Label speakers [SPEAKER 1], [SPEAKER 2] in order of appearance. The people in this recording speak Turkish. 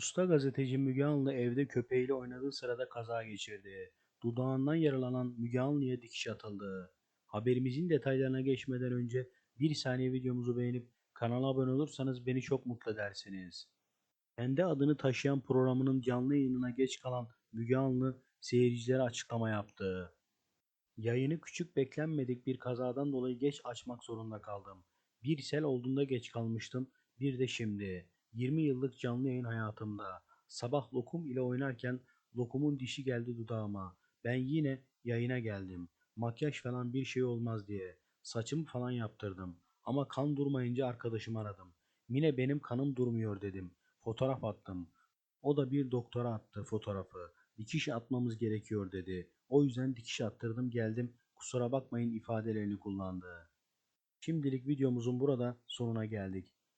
[SPEAKER 1] Usta gazeteci Müge Anlı evde köpeğiyle oynadığı sırada kaza geçirdi. Dudağından yaralanan Müge Anlı'ya dikiş atıldı. Haberimizin detaylarına geçmeden önce bir saniye videomuzu beğenip kanala abone olursanız beni çok mutlu edersiniz. Kendi adını taşıyan programının canlı yayınına geç kalan Müge Anlı seyircilere açıklama yaptı. Yayını küçük beklenmedik bir kazadan dolayı geç açmak zorunda kaldım. Bir sel olduğunda geç kalmıştım, bir de şimdi. 20 yıllık canlı yayın hayatımda. Sabah lokum ile oynarken lokumun dişi geldi dudağıma. Ben yine yayına geldim. Makyaj falan bir şey olmaz diye. Saçımı falan yaptırdım. Ama kan durmayınca arkadaşımı aradım. Mine benim kanım durmuyor dedim. Fotoğraf attım. O da bir doktora attı fotoğrafı. Dikiş atmamız gerekiyor dedi. O yüzden dikiş attırdım geldim. Kusura bakmayın ifadelerini kullandı. Şimdilik videomuzun burada sonuna geldik.